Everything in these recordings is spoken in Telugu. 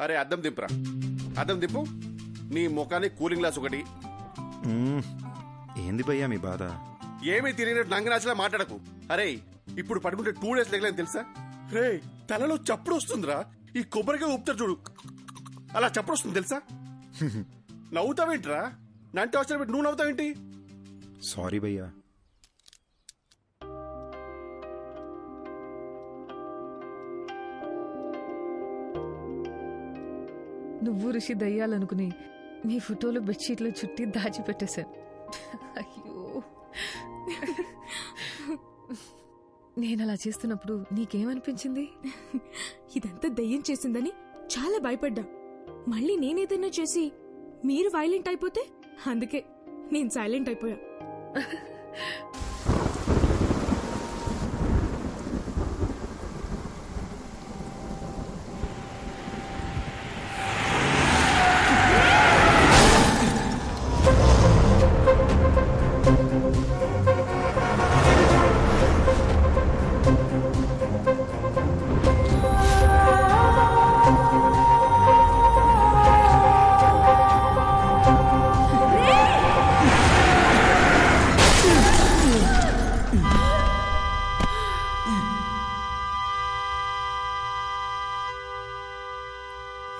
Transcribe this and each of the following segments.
అరే అద్దం దింపురా. అద్దం దింపు. నీ ముఖానికి కూలింగ్ గ్లాస్ ఒకటి. మ్మ్. ఏంది భయ్యా మీ బాధ? ఏమీ తిరిగినట్టు నంగనాచలా మాట్లాడకు. అరే ఇప్పుడు పడుకుంటే టూ డేస్ లెగలేని తెలుసా? రే తలలో చప్పుడు వస్తుందిరా. ఈ కొబ్బరికాయ ఊపుతారు చూడు. అలా చప్పుడు వస్తుంది తెలుసా? నవ్వుతావేంట్రా? నంటే పెట్టి నువ్వు నవ్వుతావేంటి? సారీ భయ్యా. నువ్వు ఋషి దయ్యాలనుకుని నీ ఫోటోలు బెడ్షీట్లో చుట్టి దాచిపెట్టేశాను. అయ్యో. నేను అలా చేస్తున్నప్పుడు నీకేమనిపించింది? ఇదంతా దయ్యం చేసిందని చాలా భయపడ్డా. మళ్ళీ నేనేదైనా చేసి మీరు వైలెంట్ అయిపోతే అందుకే నేను సైలెంట్ అయిపోయా.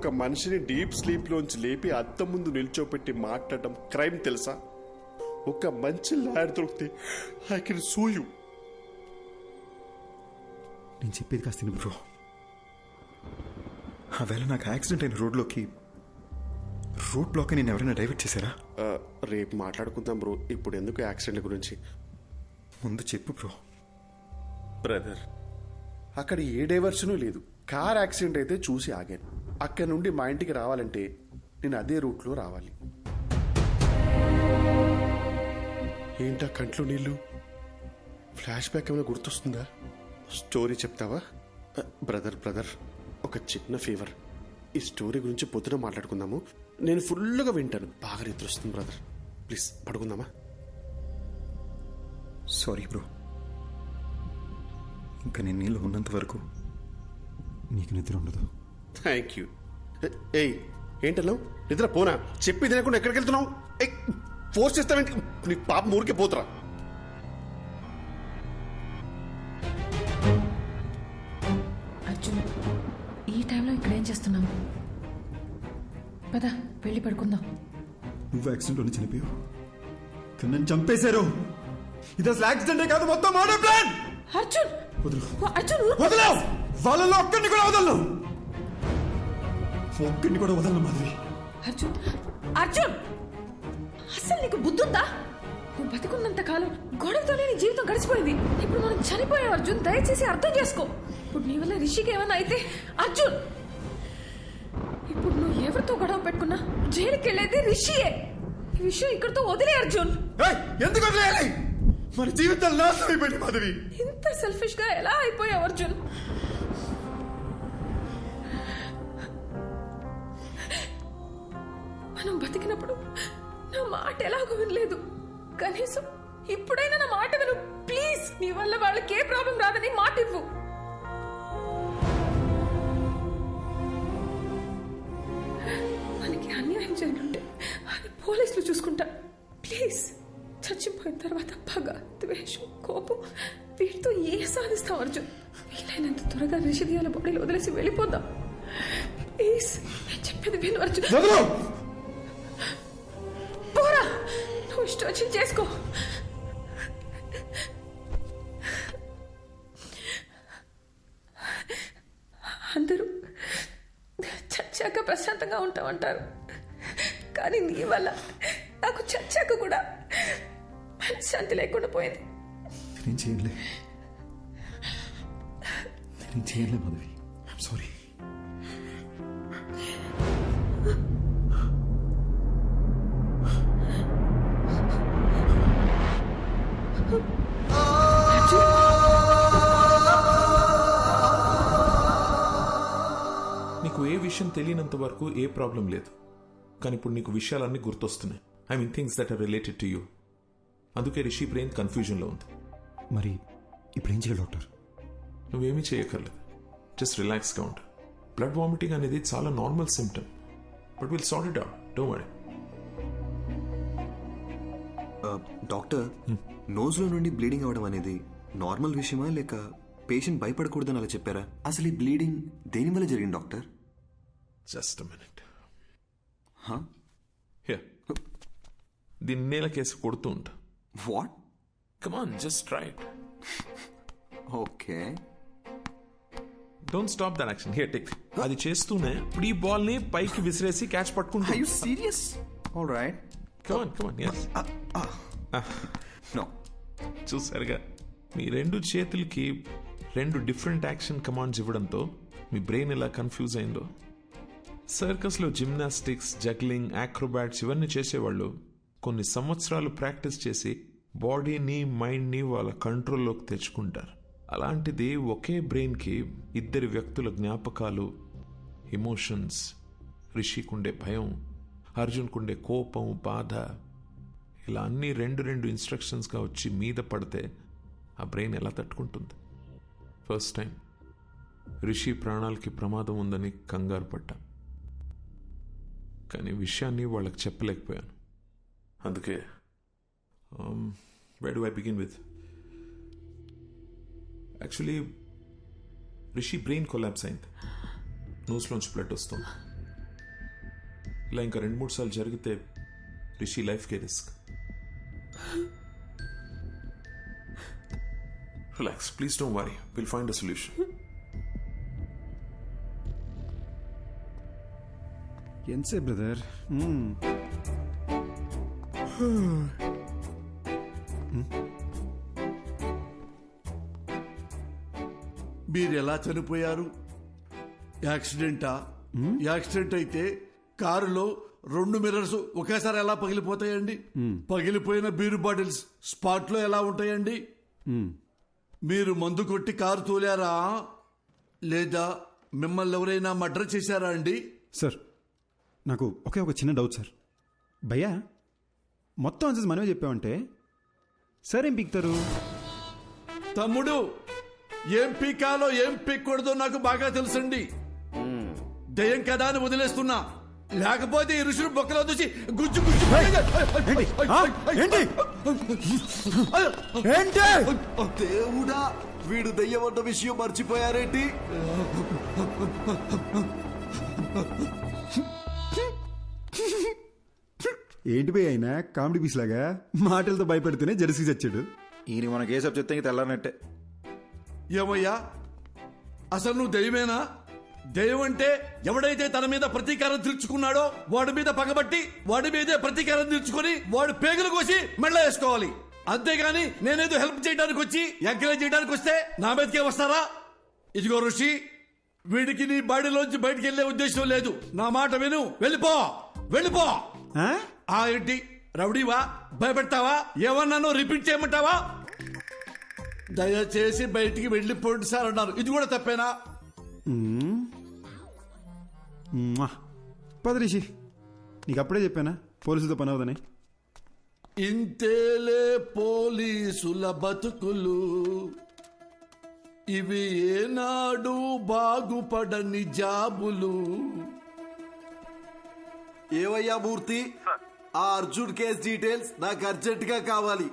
ఒక మనిషిని డీప్ స్లీప్ లోంచి లేపి అద్దం ముందు నిల్చోపెట్టి మాట్లాడడం క్రైమ్ తెలుసా? ఒక మంచి లాయర్ దొరికితే ఐ కెన్ సూ యూ. నేను చెప్పేది కాస్త బ్రో. ఆ వేళ నాకు యాక్సిడెంట్ అయిన రోడ్లోకి రోడ్ బ్లాక్ నేను ఎవరైనా డైవర్ట్ చేశారా? రేపు మాట్లాడుకుందాం బ్రో. ఇప్పుడు ఎందుకు యాక్సిడెంట్ గురించి? ముందు చెప్పు బ్రో. బ్రదర్. అక్కడ ఏ డైవర్షను లేదు. కార్ యాక్సిడెంట్ అయితే చూసి ఆగాను. అక్కడి నుండి మా ఇంటికి రావాలంటే నేను అదే రూట్లో రావాలి. ఏంటా కంట్లో నీళ్ళు? ఫ్లాష్ బ్యాక్ ఏమైనా గుర్తొస్తుందా? స్టోరీ చెప్తావా? బ్రదర్ బ్రదర్ ఒక చిన్న ఫీవర్. ఈ స్టోరీ గురించి పొద్దున మాట్లాడుకుందాము. నేను ఫుల్గా వింటాను. బాగా నిద్ర వస్తుంది బ్రదర్. ప్లీజ్ పడుకుందామా? Sorry bro. ఇంకా నేను నీళ్ళు ఉన్నంత వరకు నీకు నిద్ర ఉండదు. థ్యాంక్ యూ ఏయ్ ఏంటన్నావు నిద్ర పోనా? చెప్పి తినకుండా ఎక్కడికి వెళ్తున్నావు? ఫోర్స్ చేస్తావేంటి నీ పాప ఊరికే పోతురా? అర్జున్ ఈ టైంలో ఇక్కడ ఏం చేస్తున్నావు? పద వెళ్ళి పడుకుందాం. నువ్వు యాక్సిడెంట్లోనే చనిపోయావు. కానీ నన్ను చంపేశారు. ఇది అసలు యాక్సిడెంటే కాదు మొత్తం మర్డర్ ప్లాన్! అర్జున్! వదులు. అర్జున్! వదలవు వాళ్ళలో ఒక్కడిని కూడా వదలను! ఒక్కడిని కూడా వదలను మాధవి. అర్జున్ అర్జున్! అసలు నీకు బుద్ధుందా? నువ్వు బతికున్నంత కాలం గొడవతోనే నీ జీవితం గడిచిపోయింది. ఇప్పుడు మనం చనిపోయాం అర్జున్. దయచేసి అర్థం చేసుకో. ఇప్పుడు నీ వల్ల రిషికి ఏమన్నా అయితే అర్జున్! ఇప్పుడు నువ్వు ఎవరితో గొడవ పెట్టుకున్నా జైలుకి వెళ్ళేది రిషియే. ఈ విషయం ఇక్కడితో వదిలే అర్జున్. ఎందుకు వదిలేయాలి? మన జీవితాలు నాశనం అయిపోయింది మాధవి. ఇంత సెల్ఫిష్గా ఎలా అయిపోయావు అర్జున్? నా మాట ఎలాగో వినలేదు. కనీసం ఇప్పుడైనా నా మాట విను. ప్లీజ్ నీ వల్ల వాళ్ళకి ఏ ప్రాబ్లం రాదని మాట ఇవ్వు. మనకి అన్యాయం చేయనుంటే అది పోలీసులు చూసుకుంటా. ప్లీజ్ చచ్చిపోయిన తర్వాత పగ ద్వేషం కోపం వీటితో ఏ సాధిస్తాం అర్జున్? వీలైనంత త్వరగా రిషిదియాల బాడీలు వదిలేసి వెళ్ళిపోదాం. ప్లీజ్ నేను చెప్పేది విను అర్జున్. ఇష్టం వచ్చింది చేసుకో అందరూ చచ్చాక ప్రశాంతంగా ఉంటామంటారు కానీ నీ వల్ల నాకు చచ్చాక కూడా మనశ్శాంతి లేకుండా పోయింది నేను చేయలే నేను చేయలే మాధవి సారీ విషయం తెలియనంత వరకు ఏ ప్రాబ్లం లేదు. కానీ ఇప్పుడు నీకు విషయాలన్నీ గుర్తొస్తున్నాయి. I mean things that are related to you అందుకే రిషి బ్రెయిన్ కన్ఫ్యూజన్లో ఉంది. మరి ఇప్పుడు ఏం చేయాలి డాక్టర్? నువ్వేమీ చేయక్కర్లేదు. జస్ట్ రిలాక్స్గా ఉండు బ్లడ్ వామిటింగ్ అనేది చాలా normal symptom but will sort it out don't worry doctor నోజ్లో నుండి బ్లీడింగ్ అవడం అనేది నార్మల్ విషయమా లేక పేషెంట్ భయపడకూడదని అలా చెప్పారా? అసలు ఈ బ్లీడింగ్ దేని వల్ల జరిగింది డాక్టర్ జస్ట్ మినిట్ దీన్ని నేలకేసి కొడుతూ ఉంటా. What come on just try it okay don't stop that action here take అది చేస్తూనే ఇప్పుడు ఈ బాల్ని పైకి విసిరేసి క్యాచ్ పట్టుకుంటా you serious all right come on come on yes no చూసారుగా మీ రెండు చేతులకి రెండు డిఫరెంట్ యాక్షన్ కమాండ్స్ ఇవ్వడంతో మీ బ్రెయిన్ ఎలా కన్ఫ్యూజ్ అయిందో. సర్కస్లో జిమ్నాస్టిక్స్ జగ్లింగ్ యాక్రోబాట్స్ ఇవన్నీ చేసేవాళ్ళు. కొన్ని సంవత్సరాలు ప్రాక్టీస్ చేసి బాడీని మైండ్ని వాళ్ళ కంట్రోల్లోకి తెచ్చుకుంటారు. అలాంటిది ఒకే బ్రెయిన్కి ఇద్దరి వ్యక్తుల జ్ఞాపకాలు ఎమోషన్స్ రిషికుండే భయం అర్జున్కుండే కోపం బాధ ఇలా అన్ని రెండు రెండు ఇన్స్ట్రక్షన్స్గా వచ్చి మీద పడితే ఆ బ్రెయిన్ ఎలా తట్టుకుంటుంది? First time. రిషి ప్రాణాలకి ప్రమాదం ఉందని కంగారు పడ్డాం. కానీ విషయాన్ని వాళ్ళకి చెప్పలేకపోయాను. అందుకే. Where do I begin with actually Rishi brain collapse అయింది. నోస్లోంచి బ్లడ్ వస్తుంది. ఇలా ఇంకా రెండు మూడు సార్లు జరిగితే Rishi లైఫ్కే risk relax please don't worry will find a solution ఎంతసేపు బ్రదర్ మీరు ఎలా చనిపోయారు? యాక్సిడెంటా? యాక్సిడెంట్ అయితే కారులో రెండు మిర్రర్స్ ఒకేసారి ఎలా పగిలిపోతాయండి? పగిలిపోయిన బీరు బాటిల్స్ స్పాట్లో ఎలా ఉంటాయండి? మీరు మందు కొట్టి కారు తోలారా? లేదా మిమ్మల్ని ఎవరైనా మర్డర్ చేశారా అండి? సార్ నాకు ఒకే ఒక చిన్న డౌట్ సార్ భయ్యా మొత్తం ఆన్సర్స్ మనమే చెప్పామంటే సార్ ఏం పీకుతారు? తమ్ముడు ఏం పీకాలో ఏం పీక్కూడదో నాకు బాగా తెలుసండి. దయ్యం కదా అని వదిలేస్తున్నా. లేకపోతే ఈ ఋషులు బొక్కలో దూసి గుజ్జు గుజ్జు దేవుడా వీడు దయ్యమన్న విషయం మర్చిపోయారేంటి? ఏంటి భయ్య అయినా? కామెడీ పీస్ లాగా? మాటలతో భయపెడితేనే జెర్సీ చచ్చాడు ఈయన మన కేసు చెప్తే ఇంక తెల్లారనట్టే. ఏమయ్యా? అసలు నువ్వు దయ్యమేనా? దయ్యం అంటే ఎవడైతే తన మీద ప్రతీకారం తీర్చుకున్నాడో వాడి మీద పగబట్టి వాడి మీదే ప్రతీకారం తీర్చుకొని వాడు పేగులు కోసి మెళ్ళ వేసుకోవాలి. అంతేగాని నేనేదో హెల్ప్ చేయడానికి వచ్చి ఎంకరేజ్ చేయడానికి వస్తే నా మీదకే వస్తారా? ఇదిగో ఋషి వీడికి నీ బాడీలోంచి బయటికి వెళ్ళే ఉద్దేశం లేదు. నా మాట విను. వెళ్ళిపో. వెళ్ళిపో. ఆ? ఆ ఏంటి? రౌడీవా? భయపెడతావా? ఏమన్నాను రిపీట్ చేయమంటావా? దయచేసి బయటికి వెళ్ళిపోండి సార్ అన్నారు. ఇది కూడా తప్పేనా? మ్వా. పద రిషి. నీకు అప్పుడే చెప్పానా? పోలీసులతో పని అవుదని ఇంతేలే పోలీసుల బతుకులు. ఇవి ఏనాడు బాగుపడని జాబులు. ఏవయ్యా మూర్తి? ఆ అర్జున్ కేస్ డీటెయిల్స్ నాకు అర్జెంట్గా కావాలి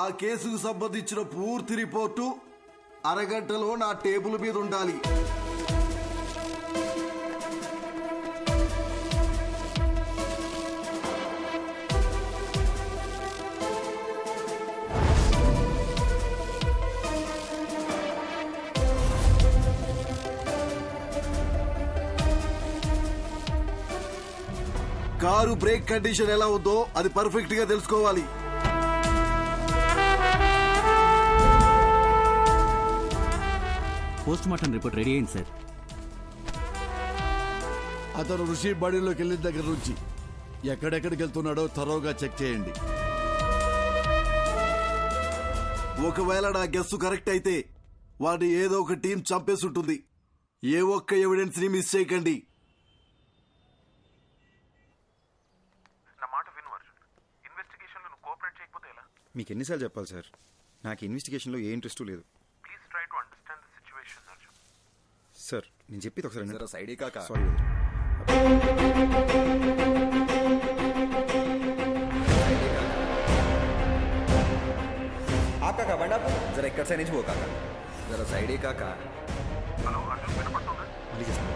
ఆ కేసుకు సంబంధించిన పూర్తి రిపోర్టు అరగంటలో నా టేబుల్ మీద ఉండాలి. కారు బ్రేక్ కండిషన్ ఎలా ఉందో అది పర్ఫెక్ట్గా తెలుసుకోవాలి. పోస్ట్ మార్టం రిపోర్ట్ రెడీ అయింది సార్ అతను ఋషి బాడీలోకి వెళ్ళిన దగ్గర నుంచి ఎక్కడెక్కడికి వెళ్తున్నాడో తరోగా చెక్ చేయండి. ఒకవేళ నా గెస్సు కరెక్ట్ అయితే వాడిని ఏదో ఒక టీం చంపేసి ఉంటుంది. ఏ ఒక్క ఎవిడెన్స్ని మిస్ చేయకండి నా మాట విను అర్జున్ ఇన్వెస్టిగేషన్లో నువ్వు కోఆపరేట్ చేయకపోతే ఎలా మీకు ఎన్నిసార్లు చెప్పాలి సార్? నాకు ఇన్వెస్టిగేషన్లో ఏ ఇంట్రెస్ట్ లేదు. Please try to understand the Arjun sir నేను చెప్పేది ఒకసారి జరా సైడ్ కాక? సారీ ఆ కాక బండాపు జరా ఇక్కడ సైడ్ నుంచి పో కాక. జరా సైడ్ కాక? హలో అర్జున్ వినపడుతుందా? మళ్ళీ చేస్తాను.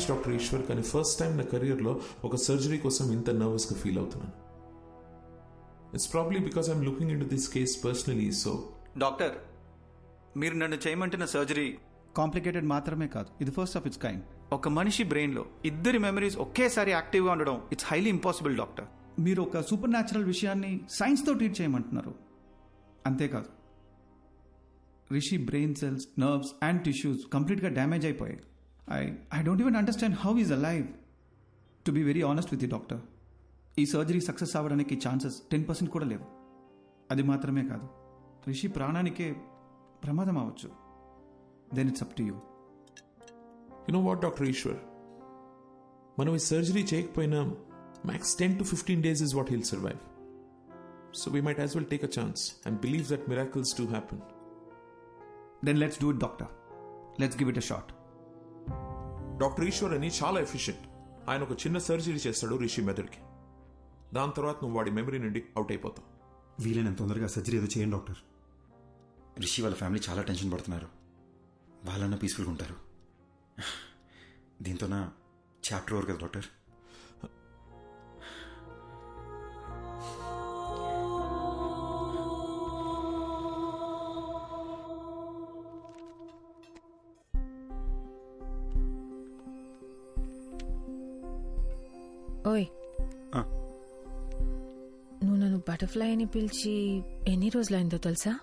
సమ్ డాక్టర్ ఈశ్వర్ కానీ ఫస్ట్ టైం నా కెరియర్లో ఒక సర్జరీ కోసం ఇంత నర్వస్గా ఫీల్ అవుతున్నాను. It's probably because I'm looking into this case personally so doctor మీరు నన్ను చేయమంటున్న సర్జరీ కాంప్లికేటెడ్ మాత్రమే కాదు. ఇది ఫస్ట్ ఆఫ్ ఇట్స్ కైండ్ ఒక మనిషి బ్రెయిన్లో ఇద్దరి మెమరీస్ ఒకేసారి యాక్టివ్గా ఉండడం ఇట్స్ హైలీ ఇంపాసిబుల్ డాక్టర్. మీరు ఒక సూపర్ న్యాచురల్ విషయాన్ని సైన్స్తో ట్రీట్ చేయమంటున్నారు. అంతేకాదు. Rishi brain cells nerves and tissues కంప్లీట్గా డ్యామేజ్ అయిపోయాయి. I I don't even understand how is alive to be very honest with the doctor ఈ సర్జరీ సక్సెస్ అవ్వడానికి ఛాన్సెస్ టెన్ పర్సెంట్ కూడా లేవు. అది మాత్రమే కాదు. రిషి ప్రాణానికే ప్రమాదం అవ్వచ్చు. Then it's up to you you know what doctor Eshwar మనం ఈ సర్జరీ చేయకపోయినా max ten to fifteen days is what heal survive so we might as well take a chance and believe that miracles to happen then let's do it doctor let's give it a shot doctor Eshwar అని చాలా ఎఫిషియెంట్. ఆయన ఒక చిన్న సర్జరీ చేస్తాడు రిషి మెదడుకి. దాని తర్వాత నువ్వు వాడి మెమరీ నుండి అవుట్ అయిపోతావు. వీలైనంత తొందరగా సర్జరీ ఏదో చేయండి డాక్టర్. రిషి వాళ్ళ ఫ్యామిలీ చాలా టెన్షన్ పడుతున్నారు. వాళ్ళన్నా పీస్ఫుల్గా ఉంటారు. దీంతో నా చాప్టర్ ఓవర్ కదా డాక్టర్? బటర్ఫ్లై అని పిలిచి ఎన్ని రోజులైందో తెలుసా?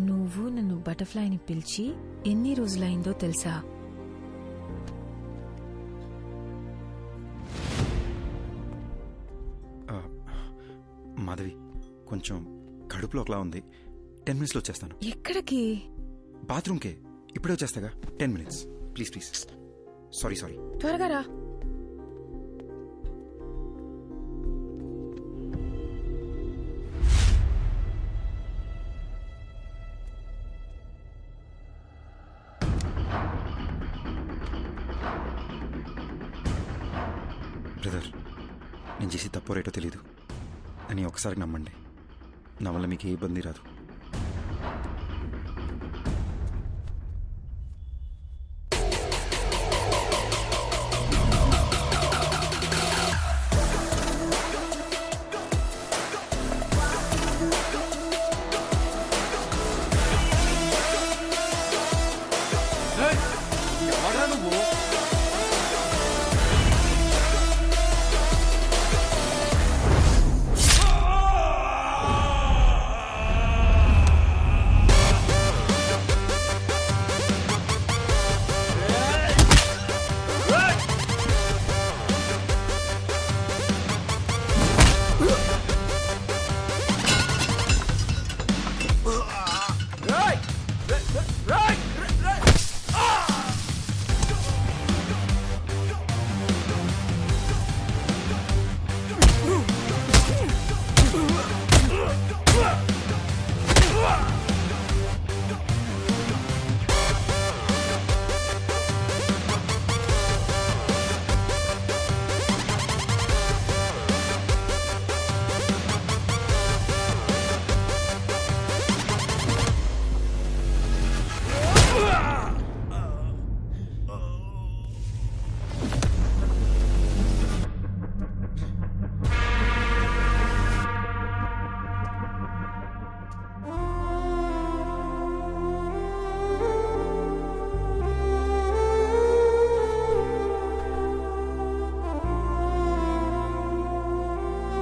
నువ్వు నన్ను బటర్ఫ్లై అని పిలిచి ఎన్ని రోజులైందో తెలుసా? మాధవి కొంచెం కడుపులో ఒకలా ఉంది. టెన్ మినిట్స్లో వచ్చేస్తాను. ఎక్కడికి? బాత్రూమ్కే. ఇప్పుడే వచ్చేస్తాగా. Ten minutes. Please please. Sorry sorry. త్వరగా రా. తప్పో రేటో తెలీదు. అని ఒకసారి నమ్మండి. నా వల్ల మీకు ఏ ఇబ్బంది రాదు.